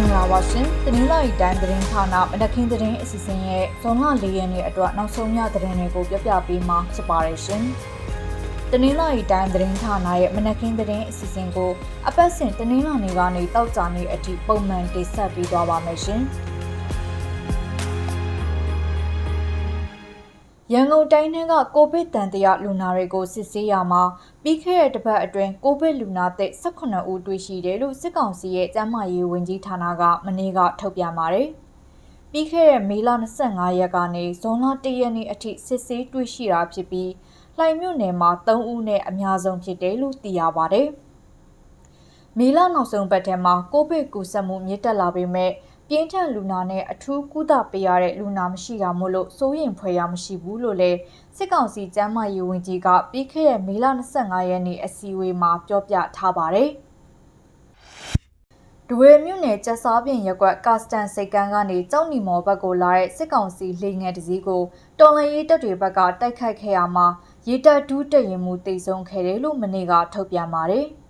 င်္ဂလာပါရှင်။တင်းလာရီတိုင်းသတင်းဌာနမနက်ခင်းသတင်းအစီအစဉ်ရဲ့ဇွန်လ၄ရက်နေ့အတွက်နောက်ဆုံးရသတင်းတွေကိုပြပြပေးမှာဖြစ်ပါတယ်ရှင်။တင်းလာရီတိုင်းသတင်းဌာနရဲ့မနက်ခင်းသတင်းအစီအစဉ်ကိုအပတ်စဉ်တင်းလာနေကနေတောက်ကြနေအထိပုံမှန်တင်ဆက်ပေးသွားပါမယ်ရှင်။ ရန်ကုန်တိုင်းထဲကကိုဗစ်တန်တရာလူနာတွေကိုစစ်ဆေးရမှာပြီးခဲ့တဲ့တစ်ပတ်အတွင်းကိုဗစ်လူနာသစ်18ဦးတွေ့ရှိတယ်လို့စစ်ကောင်စီရဲ့ကျန်းမာရေးဝန်ကြီးဌာနကမနေ့ကထုတ်ပြန်ပါတယ်။ပြီးခဲ့တဲ့မေလ25ရက်ကနေဇွန်လ1ရက်နေ့အထိစစ်ဆေးတွေ့ရှိတာဖြစ်ပြီးလှိုင်မြို့နယ်မှာ3ဦးနဲ့အများဆုံးဖြစ်တယ်လို့သိရပါတယ်။မေလနောက်ဆုံးပတ်ထဲမှာကိုဗစ်ကူးစက်မှုမြင့်တက်လာပေမဲ့ ပြင်းထန်လူနာနဲ့အထူးကုသပေးရတဲ့လူနာမရှိတာမို့လို့စိုးရိမ်ဖွယ်ရမရှိဘူးလို့လည်းစစ်ကောင်စီကျန်းမာရေးဝန်ကြီးကပြီးခဲ့တဲ့မေလ25ရက်နေ့အစည်းအဝေးမှာပြောပြထားပါတယ်။ဒဝဲမြို့နယ်ကျစားပြင်ရက်ကွက်ကစတန်စိတ်ကန်းကနေကြောက်နီမော်ဘက်ကိုလာတဲ့စစ်ကောင်စီလေငယ်တစည်းကိုတော်လန်ရေးတပ်တွေဘက်ကတိုက်ခိုက်ခဲ့ရမှာရေတပ်ဒူးတရင်မှုတိတ်ဆုံးခဲ့တယ်လို့မနေ့ကထုတ်ပြန်ပါတယ်။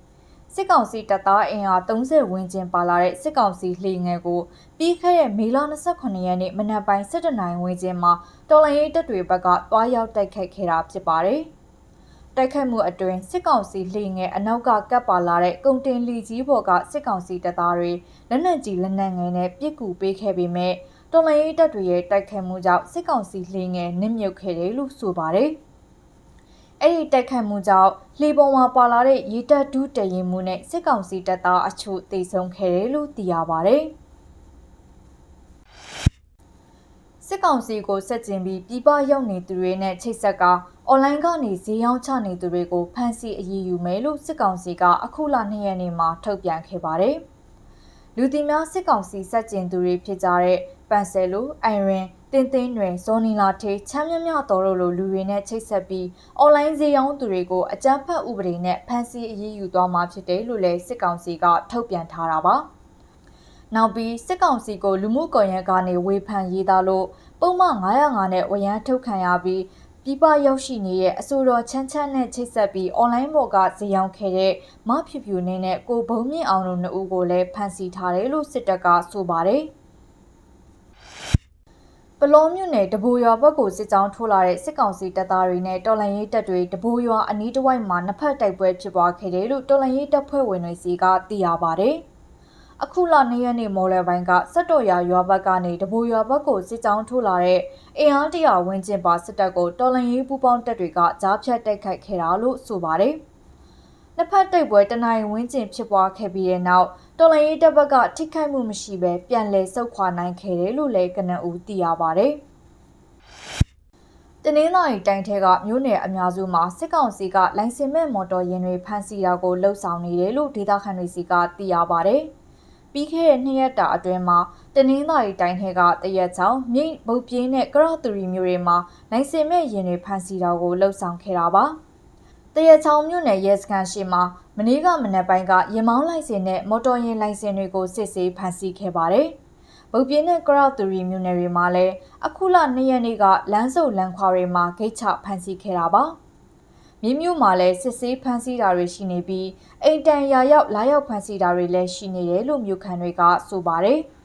စစ်ကောင်စီတပ်သားအင်အား30ဝန်းကျင်ပါလာတဲ့စစ်ကောင်စီလှေငယ်ကိုပြီးခဲ့တဲ့မေလ28ရက်နေ့မနက်ပိုင်း7:00နာရီဝန်းကျင်မှာတော်လိုင်းရေးတပ်တွေဘက်ကတွားရောက်တိုက်ခိုက်ခဲ့တာဖြစ်ပါတယ်။တိုက်ခိုက်မှုအတွင်းစစ်ကောင်စီလှေငယ်အနောက်ကကပ်ပါလာတဲ့ကုန်တင်လီကြီးပေါ်ကစစ်ကောင်စီတပ်သားတွေလက်နက်ကြီးလက်နက်ငယ်နဲ့ပစ်ကူပေးခဲ့ပေမဲ့တော်လိုင်းရေးတပ်တွေရဲ့တိုက်ခိုက်မှုကြောင့်စစ်ကောင်စီလှေငယ်နစ်မြုပ်ခဲ့တယ်လို့ဆိုပါတယ်။ အဲ့ဒီတိုက်ခတ်မှုကြောင့်လေပုံမှာပါလာတဲ့ရေတပ်ဒူးတရင်မှုနဲ့စစ်ကောင်စီတပ်သားအချို့တိတ်ဆုံးခဲ့တယ်လို့သိရပါဗျ။စစ်ကောင်စီကိုဆက်ကျင်ပြီးပြည်ပရောက်နေသူတွေနဲ့ချိတ်ဆက်ကအွန်လိုင်းကနေဈေးရောင်းချနေသူတွေကိုဖမ်းဆီးအရေးယူမယ်လို့စစ်ကောင်စီကအခုလ2ရက်နေ့မှာထုတ်ပြန်ခဲ့ပါတယ်။လူတီများစစ်ကောင်စီဆက်ကျင်သူတွေဖြစ်ကြတဲ့ပန်ဆယ်လိုအိုင်ရင် တင်သိန်းတွင်ဇော်နီလာထေးချမ်းမြမြတော်တို့လိုလူတွေနဲ့ချိတ်ဆက်ပြီးအွန်လိုင်းဈေးရောင်းသူတွေကိုအကြမ်းဖက်ဥပဒေနဲ့ဖမ်းဆီးအရေးယူသွားမှာဖြစ်တယ်လို့လည်းစစ်ကောင်စီကထုတ်ပြန်ထားတာပါ။နောက်ပြီးစစ်ကောင်စီကိုလူမှုကွန်ရက်ကနေဝေဖန်ရေးသားလို့ပုံမှန်905နဲ့ဝရမ်းထုတ်ခံရပြီးပြပရောက်ရှိနေတဲ့အဆိုတော်ချမ်းချမ်းနဲ့ချိတ်ဆက်ပြီးအွန်လိုင်းပေါ်ကဇေယောင်ခဲ့တဲ့မဖြူဖြူနေနဲ့ကိုဘုံမြင့်အောင်တို့နှစ်ဦးကိုလည်းဖမ်းဆီးထားတယ်လို့စစ်တပ်ကဆိုပါတယ်။ ပလောမြို့နယ်တဘိုရွာဘက်ကိုစစ်ကြောင်းထိုးလာတဲ့စစ်ကောင်စီတပ်သားတွေနဲ့တော်လန်ရေးတပ်တွေတဘိုရွာအနီးတစ်ဝိုက်မှာနှစ်ဖက်တိုက်ပွဲဖြစ်ပွားခဲ့တယ်လို့တော်လန်ရေးတပ်ဖွဲ့ဝင်တွေစီကသိရပါဗျ။အခုလ၂ရက်နေ့မော်လယ်ပိုင်းကစက်တော်ရွာရွာဘက်ကနေတဘိုရွာဘက်ကိုစစ်ကြောင်းထိုးလာတဲ့အင်အားတရာဝန်းကျင်ပါစစ်တပ်ကိုတော်လန်ရေးပူးပေါင်းတပ်တွေကကြားဖြတ်တိုက်ခိုက်ခဲ့တာလို့ဆိုပါတယ်။ နှစ်ဖက်တိုက်ပွဲတနိုင်ဝန်းကျင်ဖြစ်ပွားခဲ့ပြီးတဲ့နောက်တော်လန်ရေးတပ်ဘက်ကထိခိုက်မှုမရှိဘဲပြန်လည်ဆုတ်ခွာနိုင်ခဲ့တယ်လို့လည်းကနအူသိရပါဗျ။တနင်္လာရီတိုင်းထဲကမြို့နယ်အများစုမှာစစ်ကောင်စီကလိုင်စင်မဲ့မော်တော်ယာဉ်တွေဖမ်းဆီးတာကိုလှုပ်ဆောင်နေတယ်လို့ဒေသခံတွေစီကသိရပါဗျ။ပြီးခဲ့တဲ့နှစ်ရက်တာအတွင်းမှာတနင်္လာရီတိုင်းထဲကတရက်ချောင်းမြိတ်ဗုတ်ပြင်းနဲ့ကရတူရီမျိုးတွေမှာလိုင်စင်မဲ့ယာဉ်တွေဖမ်းဆီးတာကိုလှုပ်ဆောင်ခဲ့တာပါ။ တရချောင်းမြို့နယ်ရဲစခန်းရှိမှာမနေ့ကမနက်ပိုင်းကရမောင်းလိုင်စင်နဲ့မော်တော်ယာဉ်လိုင်စင်တွေကိုစစ်ဆေးဖမ်းဆီးခဲ့ပါတယ်။ဗုတ်ပြင်းနဲ့ကရောက်တူရီမြို့နယ်တွေမှာလည်းအခုလ၂ရက်နေ့ကလမ်းစုပ်လမ်းခွာတွေမှာဂိတ်ချဖမ်းဆီးခဲ့တာပါ။မြို့မြို့မှာလည်းစစ်ဆေးဖမ်းဆီးတာတွေရှိနေပြီးအိမ်တန်ရာရောက်လာရောက်ဖမ်းဆီးတာတွေလည်းရှိနေတယ်လို့မြို့ခံတွေကဆိုပါတယ်။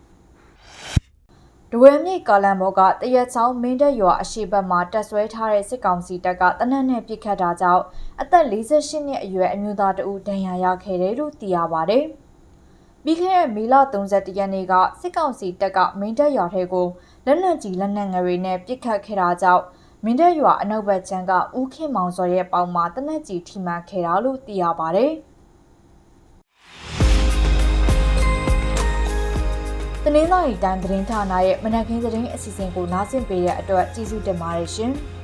ဒဝဲမြိတ်ကာလန်ဘောကတရက်ချောင်းမင်းတပ်ရွာအရှိဘက်မှာတက်ဆွဲထားတဲ့စစ်ကောင်စီတပ်ကတနက်နဲ့ပစ်ခတ်တာကြောင့်အသက်48နှစ်အရွယ်အမျိုးသားတဦးဒဏ်ရာရခဲ့တယ်လို့သိရပါဗျ။ပြီးခဲ့တဲ့မေလ31ရက်နေ့ကစစ်ကောင်စီတပ်ကမင်းတပ်ရွာထဲကိုလက်နက်ကြီးလက်နက်ငယ်တွေနဲ့ပစ်ခတ်ခဲ့တာကြောင့်မင်းတပ်ရွာအနောက်ဘက်ခြမ်းကဦးခင်မောင်စောရဲ့ပေါင်မှာတနက်ကြီးထိမှန်ခဲ့တာလို့သိရပါဗျ။ တနင်္လာရီတိုင်းသတင်းဌာနရဲ့မနက်ခင်းသတင်းအစီအစဉ်ကိုနားဆင်ပေးတဲ့အတွက်ကျေးဇူးတင်ပါတယ်ရှင်။